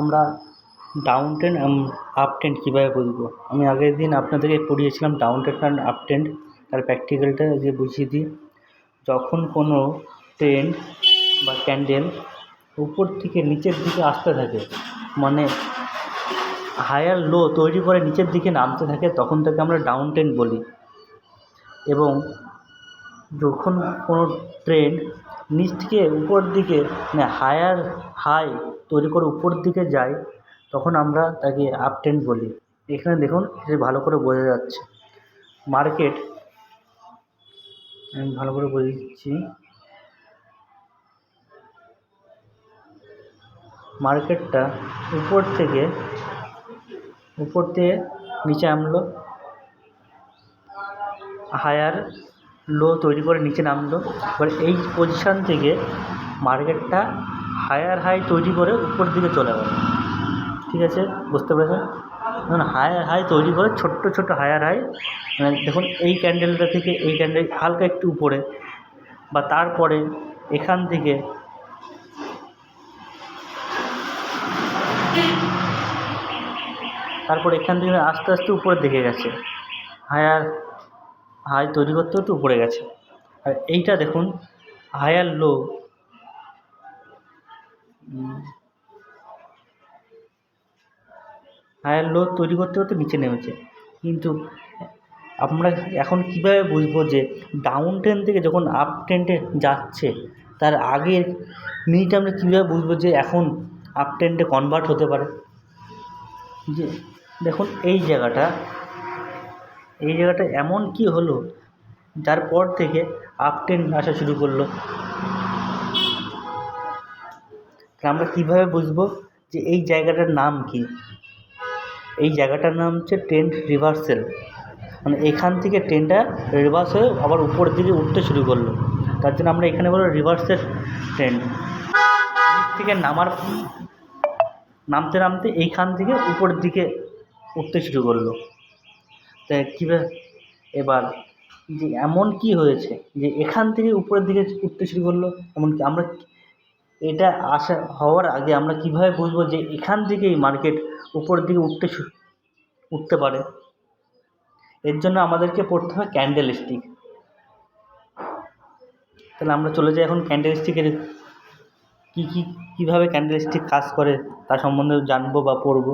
আমরা down trend up trend কীভাবে বুঝব? আমি আগের দিন আপনাদেরকে পড়িয়েছিলাম down trend and up trend তার প্র্যাকটিক্যালটা আজকে বুঝিয়ে দিই। যখন কোনো ট্রেন্ড বা ক্যান্ডেল উপর থেকে নিচের দিকে আসতে থাকে মানে হায়ার লো তৈরি করে নিচের দিকে নামতে থাকে, তখন তাকে আমরা ডাউন ট্রেন্ড বলি। এবং যখন কোনো ট্রেন্ড নিচ থেকে উপরের দিকে মানে হায়ার হাই তৈরি করে উপর দিকে যায়, তখন আমরা তাকে আপ ট্রেন্ড বলি। এখানে দেখুন এটা ভালো করে বোঝা যাচ্ছে। মার্কেট আমি ভালো করে বলে দিচ্ছি মার্কেটটা উপর থেকে উপর থেকে নিচে নামলো হায়ার লো তৈরি করে নিচে নামলো। এবার এই পজিশান থেকে মার্কেটটা হায়ার হাই তৈরি করে উপর দিকে চলে গেল। ঠিক আছে? বুঝতে পেরেছেন? ধরুন হায়ার হাই তৈরি করে ছোট্ট ছোট্ট হায়ার হাই মানে দেখুন, এই ক্যান্ডেলটা থেকে এই ক্যান্ডেল হালকা একটু উপরে। বা তারপরে এখান থেকে তারপর এখান থেকে আস্তে আস্তে উপরের দিকে গেছে। হায়ার হাই তৈরি করতে করতে উপরে গেছে। আর এইটা দেখুন, হায়ার লো। হায়ার লো তৈরি করতে করতে নিচে নেমেছে। কিন্তু আমরা এখন কীভাবে বুঝব যে ডাউন ট্রেন থেকে যখন আপ ট্রেন্ডে যাচ্ছে, তার আগের মিনিট আমরা কীভাবে বুঝব যে এখন আপ ট্রেন্ডে কনভার্ট হতে পারে? যে দেখুন, এই জায়গাটা এই জায়গাটা এমন কী হলো যার পর থেকে আপ ট্রেন্ড আসা শুরু করল? আমরা কীভাবে বুঝব যে এই জায়গাটার নাম কী? এই জায়গাটার নাম হচ্ছে ট্রেন্ড রিভার্সেল মানে এখান থেকে ট্রেনটা রিভার্স হয়ে আবার উপর দিকে উঠতে শুরু করল। তার জন্য আমরা এখানে বলব রিভার্সের ট্রেন্ড নিচ থেকে নামার, নামতে নামতে এইখান থেকে উপর দিকে উঠতে শুরু করল। তাই কীভাবে, এবার যে এমন কী হয়েছে যে এখান থেকে উপরের দিকে উঠতে শুরু করল, এমনকি আমরা এটা আসা হওয়ার আগে আমরা কীভাবে বুঝব যে এখান থেকেই মার্কেট উপরের দিকে উঠতে উঠতে পারে? এর জন্য আমাদেরকে পড়তে হবে ক্যান্ডেল স্টিক তাহলে আমরা চলে যাই এখন ক্যান্ডেল স্টিকের কী কী, কীভাবে ক্যান্ডেল স্টিক কাজ করে, তা সম্বন্ধে জানব বা পড়ব।